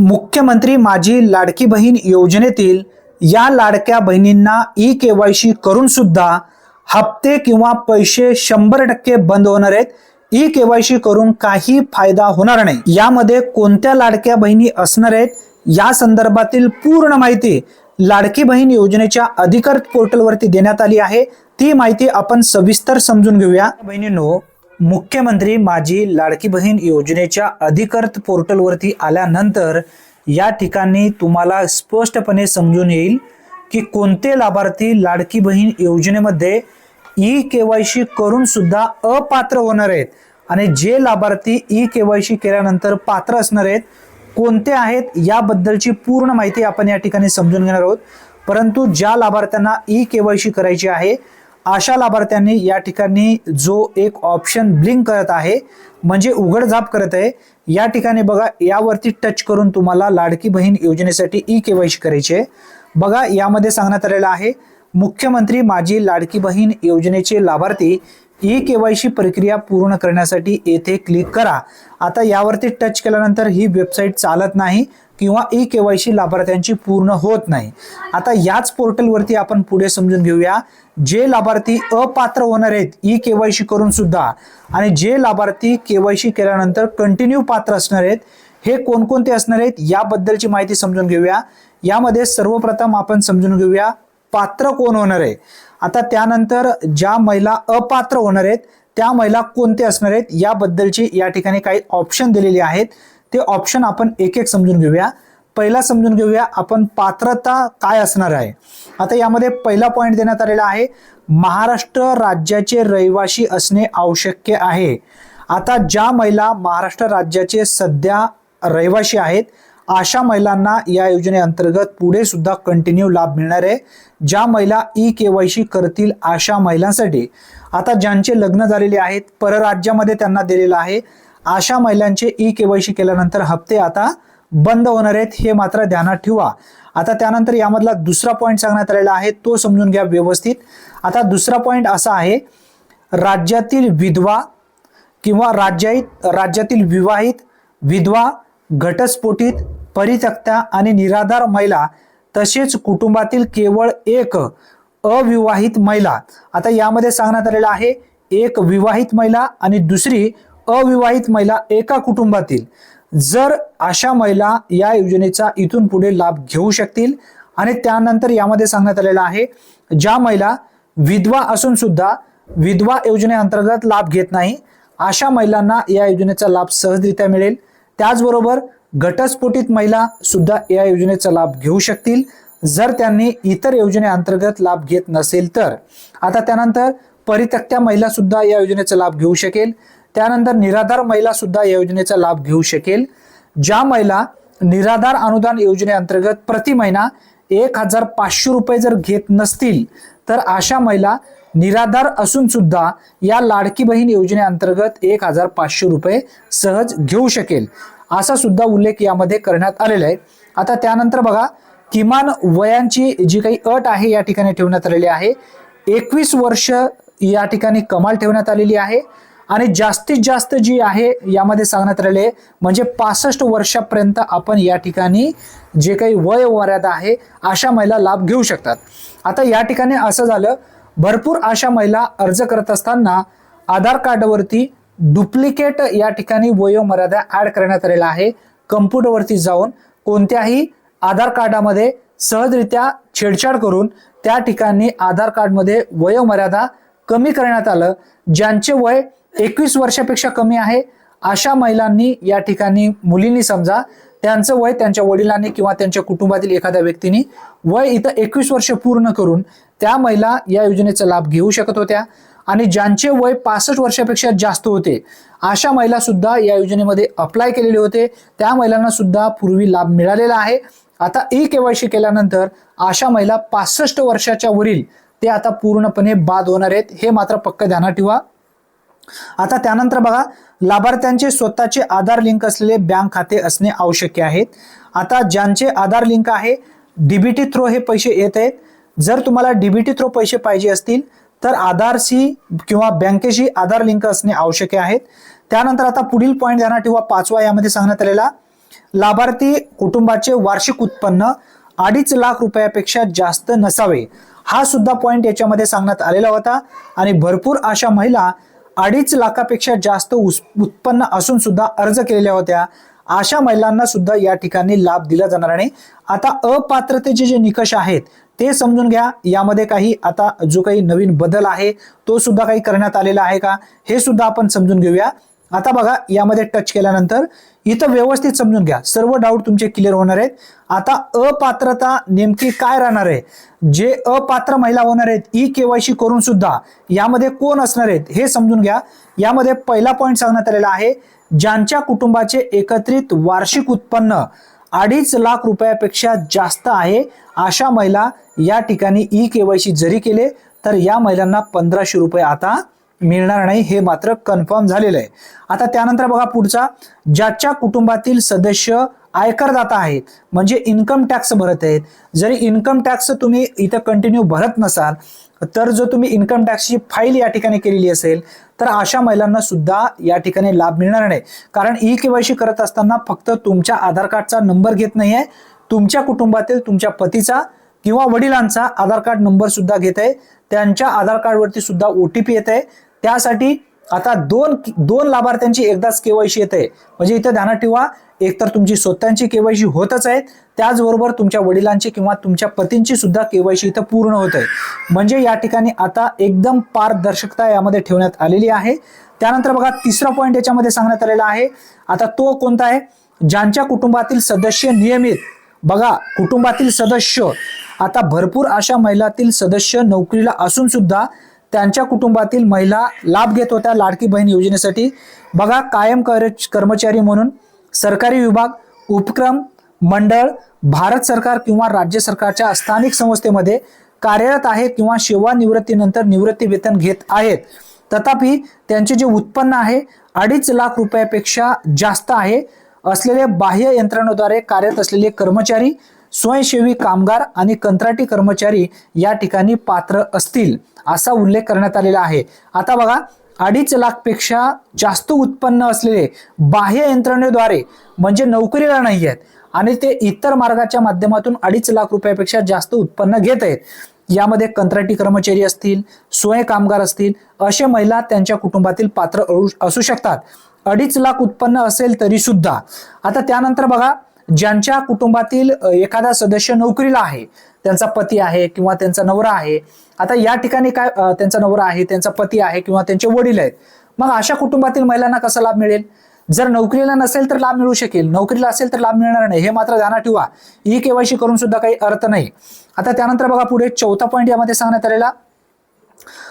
मुख्यमंत्री माझी लाडकी बहीण योजनेतील या लाडक्या बहिणींना ई के वाय सी करून सुद्धा हप्ते किंवा पैसे शंभर टक्के बंद होणार आहेत. ई के वाय सी करून काही फायदा होणार नाही. यामध्ये कोणत्या लाडक्या बहिणी असणार आहेत या संदर्भातील पूर्ण माहिती लाडकी बहीण योजनेच्या अधिकृत पोर्टलवरती देण्यात आली आहे. ती माहिती आपण सविस्तर समजून घेऊया. बहिणींनो मुख्यमंत्री माझी लाडकी बहीण योजनेच्या अधिकृत पोर्टलवरती आल्यानंतर या ठिकाणी तुम्हाला स्पष्टपणे समजून येईल की कोणते लाभार्थी लाडकी बहीण योजनेमध्ये ई के वाय सी करून सुद्धा अपात्र होणार आहेत आणि जे लाभार्थी ई के वाय सी केल्यानंतर पात्र असणार आहेत कोणते आहेत याबद्दलची पूर्ण माहिती आपण या ठिकाणी समजून घेणार आहोत. परंतु ज्या लाभार्थ्यांना ई के वाय सी करायची आहे अशा लाभार्थ्यांनी या ठिकाणी जो एक ऑप्शन ब्लिंक करत आहे म्हणजे उघडझाप करत आहे या ठिकाणी बघा यावरती टच करून तुम्हाला लाडकी बहीण योजनेसाठी ई के वाय करायची आहे. बघा यामध्ये सांगण्यात आलेलं आहे मुख्यमंत्री माझी लाडकी बहीण योजनेचे लाभार्थी ई के वाय सी प्रक्रिया पूर्ण करण्यासाठी येथे क्लिक करा. आता यावरती टच केल्यानंतर ही वेबसाईट चालत नाही किंवा ई के वाय सी लाभार्थ्यांची पूर्ण होत नाही. आता याच पोर्टलवरती आपण पुढे समजून घेऊया. जे लाभार्थी अपात्र होणार आहेत ई के वाय सी करून सुद्धा. आणि जे लाभार्थी के वाय सी केल्यानंतर कंटिन्यू पात्र असणार आहेत हे कोणकोणते असणार आहेत याबद्दलची माहिती समजून घेऊया. यामध्ये सर्वप्रथम आपण समजून घेऊया पात्र कोण होणार आहे? आता त्यानंतर ज्या महिला अपात्र होणार आहेत त्या महिला कोणते असणार आहेत? याबद्दलची या ठिकाणी काही ऑप्शन दिलेले आहेत. ते ऑप्शन आपण एक एक समजून घेऊया. पहिला समजून घेऊया आपण पात्रता काय असणार आहे. आता यामध्ये पहिला पॉईंट देण्यात आलेला आहे महाराष्ट्र राज्याचे रहिवाशी असणे आवश्यक आहे. आता ज्या महिला महाराष्ट्र राज्याचे सध्या रहिवाशी आहेत अशा महिलांना या योजनेअंतर्गत पुढे सुद्धा कंटिन्यू लाभ मिळणार आहे. ज्या महिला ई के वाय सी करतील अशा महिलांसाठी. आता ज्यांचे लग्न झालेले आहेत परराज्यामध्ये त्यांना दिलेलं आहे. अशा महिलांचे ई के वाय सी केल्यानंतर हप्ते आता बंद होणार आहेत हे मात्र ध्यानात ठेवा. आता त्यानंतर यामधला दुसरा पॉईंट सांगण्यात आलेला आहे तो समजून घ्या व्यवस्थित. आता दुसरा पॉईंट असा आहे राज्यातील विधवा किंवा राज्यात राज्यातील विवाहित विधवा घटस्फोटित परित्यक्त्या आणि निराधार महिला तसेच कुटुंबातील केवळ एक अविवाहित महिला. आता यामध्ये सांगण्यात आलेलं आहे एक विवाहित महिला आणि दुसरी अविवाहित महिला एका कुटुंबातील. जर अशा महिला या योजनेचा इथून पुढे लाभ घेऊ शकतील आणि त्यानंतर यामध्ये सांगण्यात आलेलं आहे ज्या महिला विधवा असून सुद्धा विधवा योजनेअंतर्गत लाभ घेत नाही अशा महिलांना या योजनेचा लाभ सहजरित्या मिळेल. त्याचबरोबर घटस्फोटित महिला सुद्धा या योजनेचा लाभ घेऊ शकतील. जर त्यांनी इतर योजनेअंतर्गत लाभ घेत नसेल तर. आता त्यानंतर परित्यक्त्या महिला सुद्धा या योजनेचा लाभ घेऊ शकेल. त्यानंतर निराधार महिला सुद्धा या योजनेचा लाभ घेऊ शकेल. ज्या महिला निराधार अनुदान योजनेअंतर्गत प्रति महिना एक हजार पाचशे रुपये जर घेत नसतील तर अशा महिला निराधार असून सुद्धा या लाडकी बहीण योजनेअंतर्गत एक हजार पाचशे रुपये सहज घेऊ शकेल. असा सुद्धा उल्लेख यामध्ये करण्यात आलेला आहे. आता त्यानंतर बघा किमान वयांची जी काही अट आहे या ठिकाणी ठेवण्यात आलेली आहे. एकवीस वर्ष या ठिकाणी कमाल ठेवण्यात आलेली आहे. आणि जास्तीत जास्त जी आहे यामध्ये सांगण्यात आलेले आहे म्हणजे पासष्ट वर्षापर्यंत आपण या ठिकाणी जे काही वय मर्यादा आहे अशा महिला लाभ घेऊ शकतात. आता या ठिकाणी असं झालं भरपूर अशा महिला अर्ज करत असताना आधार कार्डवरती डुप्लिकेट या ठिकाणी वयोमर्यादा ऍड करण्यात आलेला आहे. कम्प्युटरवरती जाऊन कोणत्याही आधार कार्डामध्ये सहजरित्या छेडछाड करून त्या ठिकाणी आधार कार्डमध्ये वयोमर्यादा कमी करण्यात आलं ज्यांचे वय एकवीस वर्षापेक्षा कमी आहे. अशा महिलांनी या ठिकाणी मुलींनी समजा त्यांचं वय त्यांच्या वडिलांनी किंवा त्यांच्या कुटुंबातील एखाद्या व्यक्तीने वय इथं एकवीस वर्ष पूर्ण करून त्या महिला या योजनेचा लाभ घेऊ शकत होत्या. आणि ज्यांचे वय पासष्ट वर्षापेक्षा जास्त होते अशा महिला सुद्धा या योजनेमध्ये अप्लाय केलेले होते. त्या महिलांना सुद्धा पूर्वी लाभ मिळालेला आहे. आता ई केवायसी केल्यानंतर अशा महिला पासष्ट वर्षाच्या वरील ते आता पूर्णपणे बाद होणार आहेत. हे मात्र पक्क ध्यानात ठेवा. आता त्यानंतर बघा लाभार्थ्यांचे स्वतःचे आधार लिंक असलेले बँक खाते असणे आवश्यक आहे. आता ज्यांचे आधार लिंक आहे डीबीटी थ्रो हे पैसे येत आहेत. जर तुम्हाला डीबीटी थ्रो पैसे पाहिजे असतील तर आधारशी किंवा बँकेशी आधार लिंक असणे आवश्यक आहेत त्यानंतर आता पुढील पॉईंट ध्यानात ठेवा पाचवा यामध्ये सांगण्यात आलेला लाभार्थी कुटुंबाचे वार्षिक उत्पन्न अडीच लाख रुपयापेक्षा जास्त नसावे. हा सुद्धा पॉईंट याच्यामध्ये सांगण्यात आलेला होता. आणि भरपूर अशा महिला अडीच लाखापेक्षा जास्त उस- उत्पन्न असून सुद्धा अर्ज केलेल्या होत्या. अशा महिलांना सुद्धा या ठिकाणी लाभ दिला जाणार नाही आता अपात्रतेचे जे निकष आहेत ते समजून घ्या. यामध्ये काही आता जो काही नवीन बदल आहे तो सुद्धा काही करण्यात आलेला आहे का? हे सुद्धा आपण समजून घेऊया. आता बघा यामध्ये टच केल्यानंतर इथं व्यवस्थित समजून घ्या. सर्व डाऊट तुमचे क्लिअर होणार आहेत. आता अपात्रता नेमकी काय राहणार आहे? जे अपात्र महिला होणार आहेत ई केवायसी करून सुद्धा यामध्ये कोण असणार आहेत हे समजून घ्या. यामध्ये पहिला पॉईंट सांगण्यात आलेला आहे ज्यांच्या कुटुंबाचे एकत्रित वार्षिक उत्पन्न अडीच लाख रुपयापेक्षा जास्त आहे अशा महिला या ठिकाणी ई केवायसी जरी केले तर या महिलांना पंधराशे रुपये आता मिळणार नाही हे मात्र कन्फर्म झालेलं आहे. आता त्यानंतर बघा पुढचा ज्याच्या कुटुंबातील सदस्य आयकरदाता आहेत म्हणजे इन्कम टॅक्स भरत आहेत. जरी इन्कम टॅक्स तुम्ही इथं कंटिन्यू भरत नसाल तर जो तुम्ही इन्कम टॅक्सची फाईल या ठिकाणी केलेली असेल तर अशा महिलांना सुद्धा या ठिकाणी लाभ मिळणार नाही. कारण ई केवायसी करत असताना फक्त तुमच्या आधार कार्डचा नंबर घेत नाही आहे तुमच्या कुटुंबातील तुमच्या पतीचा किंवा वडिलांचा आधार कार्ड नंबर सुद्धा घेत आहे त्यांच्या आधार कार्डवरती सुद्धा ओ टी पी येत आहे त्यासाठी आता दोन दोन लाभार्थ्यांची एकदाच केवायसी येते. म्हणजे इथं ध्यानात ठेवा एकतर तुमची स्वतःची केवायसी होतच आहे त्याचबरोबर तुमच्या वडिलांची किंवा तुमच्या पतींची सुद्धा केवायसी इथं पूर्ण होत आहे. म्हणजे या ठिकाणी आता एकदम पारदर्शकता यामध्ये ठेवण्यात आलेली आहे. त्यानंतर बघा तिसरा पॉईंट याच्यामध्ये सांगण्यात आलेला आहे. आता तो कोणता आहे? ज्यांच्या कुटुंबातील सदस्य नियमित बघा कुटुंबातील सदस्य आता भरपूर अशा महिलातील सदस्य नोकरीला असून सुद्धा त्यांच्या कुटुंबातील महिला लाभ घेत होत्या लाडकी बहीण योजनेसाठी. बघा कायम कर कर्मचारी म्हणून सरकारी विभाग उपक्रम मंडळ भारत सरकार किंवा राज्य सरकारच्या स्थानिक संस्थेमध्ये कार्यरत आहेत किंवा सेवानिवृत्तीनंतर निवृत्ती वेतन घेत आहेत. तथापि त्यांचे जे उत्पन्न आहे अडीच लाख रुपयापेक्षा जास्त आहे. असलेले बाह्य यंत्रणेद्वारे कार्यरत असलेले कर्मचारी स्वयंसेवी कामगार आणि कंत्राटी कर्मचारी या ठिकाणी पात्र असतील असा उल्लेख करण्यात आलेला आहे. आता बघा अडीच लाखपेक्षा जास्त उत्पन्न असलेले बाह्य यंत्रणेद्वारे म्हणजे नोकरीला नाही आहेत आणि ते इतर मार्गाच्या माध्यमातून अडीच लाख रुपयापेक्षा जास्त उत्पन्न घेत आहेत. यामध्ये कंत्राटी कर्मचारी असतील स्वयं कामगार असतील असे महिला त्यांच्या कुटुंबातील पात्र असू शकतात. अडीच लाख उत्पन्न असेल तरी सुद्धा आता त्यानंतर बघा ज्यांच्या कुटुंबातील एखादा सदस्य नोकरीला आहे त्यांचा पती आहे किंवा त्यांचा नवरा आहे आता या ठिकाणी काय त्यांचा नवरा आहे त्यांचा पती आहे किंवा त्यांचे वडील आहेत मग अशा कुटुंबातील महिलांना कसा लाभ मिळेल? जर नोकरीला नसेल तर लाभ मिळू शकेल नोकरीला असेल तर लाभ मिळणार नाही हे मात्र ध्यानात ठेवा. ई केवायसी करून सुद्धा काही अर्थ नाही. आता त्यानंतर बघा पुढे चौथा पॉईंट यामध्ये सांगण्यात आलेला.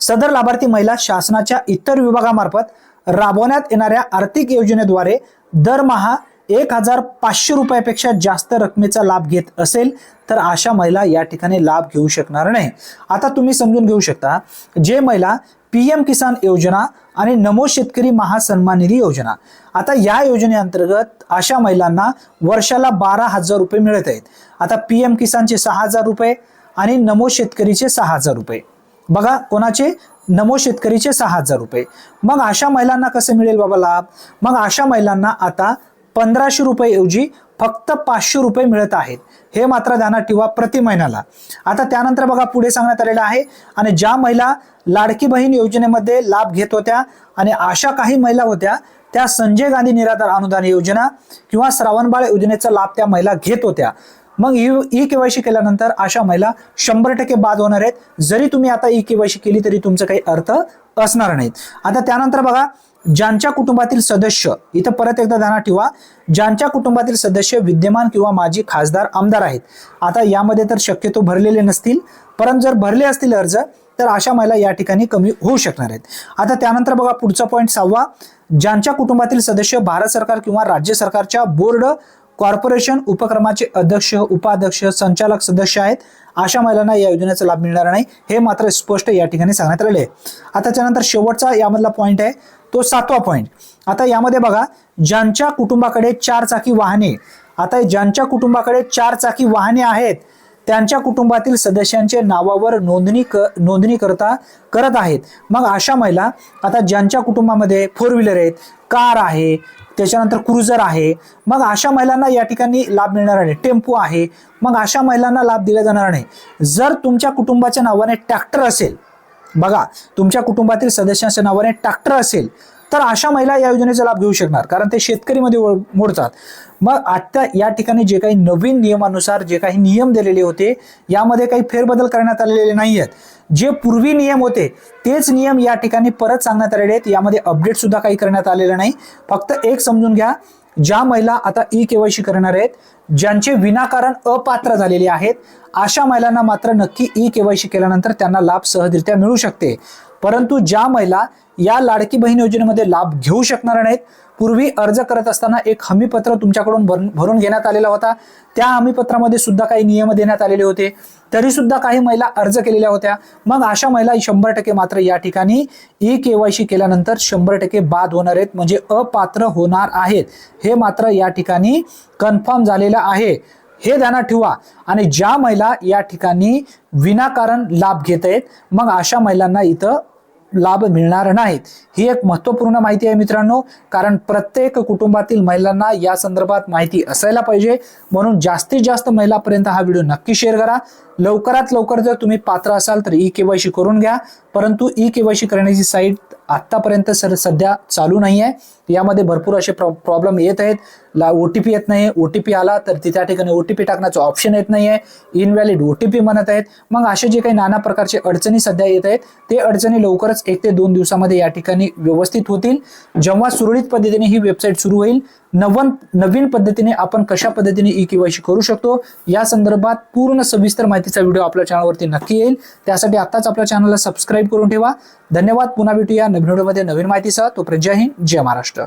सदर लाभार्थी महिला शासनाच्या इतर विभागामार्फत राबवण्यात येणाऱ्या आर्थिक योजनेद्वारे दरमहा एक हजार पाचशे रुपयापेक्षा जास्त रकमेचा लाभ घेत असेल तर अशा महिला या ठिकाणी लाभ घेऊ शकणार नाही. आता तुम्ही समजून घेऊ शकता जे महिला पी एम किसान योजना आणि नमो शेतकरी महासन्मान निधी योजना आता या योजनेअंतर्गत अशा महिलांना वर्षाला बारा हजार रुपये मिळत आहेत. आता पी एम किसानचे सहा हजार रुपये आणि नमो शेतकरीचे सहा हजार रुपये. बघा कोणाचे? नमो शेतकरीचे सहा हजार रुपये. मग अशा महिलांना कसं मिळेल बाबा लाभ? मग अशा महिलांना आता पंधराशे रुपयेऐवजी फक्त पाचशे रुपये मिळत आहेत. हे मात्र ध्यानात ठेवा प्रति महिन्याला. आता त्यानंतर बघा पुढे सांगण्यात आलेलं आहे आणि ज्या महिला लाडकी बहीण योजनेमध्ये लाभ घेत होत्या आणि अशा काही महिला होत्या त्या संजय गांधी निराधार अनुदान योजना किंवा श्रावणबाळ योजनेचा लाभ त्या महिला घेत होत्या. मग ई केवायसी केल्यानंतर अशा महिला शंभर टक्के बाद होणार आहेत. जरी तुम्ही आता ई केवायसी केली तरी तुमचा काही अर्थ असणार नाहीत. आता त्यानंतर बघा ज्यांच्या कुटुंबातील सदस्य इथं परत एकदा ध्यानात ठेवा ज्यांच्या कुटुंबातील सदस्य विद्यमान किंवा माजी खासदार आमदार आहेत. आता यामध्ये तर शक्यतो भरलेले नसतील परंतु जर भरले असतील अर्ज तर अशा महिला या ठिकाणी कमी होऊ शकणार आहेत. आता त्यानंतर बघा पुढचा पॉईंट सहावा. ज्यांच्या कुटुंबातील सदस्य भारत सरकार किंवा राज्य सरकारच्या बोर्ड कॉर्पोरेशन उपक्रमाचे अध्यक्ष उपाध्यक्ष संचालक सदस्य आहेत. अशा महिलांना या योजनेचा लाभ मिळणार नाही हे मात्र स्पष्ट या ठिकाणी सांगण्यात आले आहे. आता त्यानंतर शेवटचा यामधला पॉईंट आहे. तो सातवा पॉईंट आता यामध्ये बघा ज्यांच्या कुटुंबाकडे चार चाकी वाहने आता ज्यांच्या कुटुंबाकडे चार चाकी वाहने आहेत त्यांच्या कुटुंबातील सदस्यांचे नावावर नोंदणी क नोंदणी करता करत आहेत. मग अशा महिला आता ज्यांच्या कुटुंबामध्ये फोर व्हीलर आहेत कार आहे त्याच्यानंतर क्रुझर आहे मग अशा महिलांना या ठिकाणी लाभ मिळणार नाही. टेम्पो आहे मग अशा महिलांना लाभ दिला जाणार नाही. जर तुमच्या कुटुंबाच्या नावाने ट्रॅक्टर असेल बघा तुमच्या कुटुंबातील सदस्यांच्या नावाने ट्रॅक्टर असेल तर अशा महिला या योजनेचा लाभ घेऊ शकणार कारण ते शेतकरीमध्ये मोडतात. मग आता या ठिकाणी जे काही नवीन नियमानुसार जे काही नियम दिलेले होते यामध्ये काही फेरबदल करण्यात आलेले नाही आहेत जे पूर्वी नियम होते तेच नियम या ठिकाणी परत सांगण्यात आलेले आहेत. यामध्ये अपडेट सुद्धा काही करण्यात आलेलं नाही. फक्त एक समजून घ्या ज्या महिला आता ई केवायसी करणार आहेत ज्यांचे विनाकारण अपात्र झालेले आहेत अशा महिलांना मात्र नक्की ई केवायसी केल्यानंतर त्यांना लाभ सहजरित्या मिळू शकते. परंतु ज्या महिला या लाडकी बहीण योजनेमध्ये लाभ घेऊ शकणार नाहीत पूर्वी अर्ज करत असताना एक हमीपत्र तुमच्याकडून भरून भरून घेण्यात आलेला होता. त्या हमीपत्रामध्ये सुद्धा काही नियम देण्यात आलेले होते. तरी सुद्धा काही महिला अर्ज केलेल्या होत्या. मग अशा महिला शंभर टक्के मात्र या ठिकाणी ई केवायसी केल्यानंतर शंभर टक्के बाद होणार आहेत म्हणजे अपात्र होणार आहेत. हे मात्र या ठिकाणी कन्फर्म झालेलं आहे. हे ध्यानात ठेवा. आणि ज्या महिला या ठिकाणी विनाकारण लाभ घेत आहेत मग अशा महिलांना इथं लाभ मिळणार नाहीत. ही एक महत्त्वपूर्ण माहिती आहे मित्रांनो. कारण प्रत्येक कुटुंबातील महिलांना या संदर्भात माहिती असायला पाहिजे. म्हणून जास्तीत जास्त महिलापर्यंत हा व्हिडिओ नक्की शेअर करा. लवकरात लवकर जर तुम्ही पात्र असाल तर ई केवायसी करून घ्या. परंतु ई केवायसी करण्याची साईट आत्तापर्यंत सर सध्या चालू नाही आहे यामध्ये भरपूर असे प्रॉब्लेम येत आहेत. ला ओ टी पी येत नाही ओ टी पी आला तर ती त्या ठिकाणी ओ टी पी टाकण्याचं ऑप्शन येत नाही आहे इनव्हॅलिड ओ टी पी म्हणत आहेत. मग असे जे काही नाना प्रकारचे अडचणी सध्या येत आहेत ते अडचणी लवकरच एक ते दोन दिवसामध्ये या ठिकाणी व्यवस्थित होतील. जेव्हा सुरळीत पद्धतीने ही वेबसाईट सुरू होईल नवन नवीन पद्धतीने आपण कशा पद्धतीने ई केवायसी करू शकतो या संदर्भात पूर्ण सविस्तर माहितीचा व्हिडिओ आपल्या चॅनलवरती नक्की येईल. त्यासाठी आत्ताच आपल्या चॅनलला सबस्क्राईब करून ठेवा. धन्यवाद. पुन्हा भेटूया नवीन व्हिडिओमध्ये नवीन माहितीसह. तोपर्यंत जय हिंद जय महाराष्ट्र.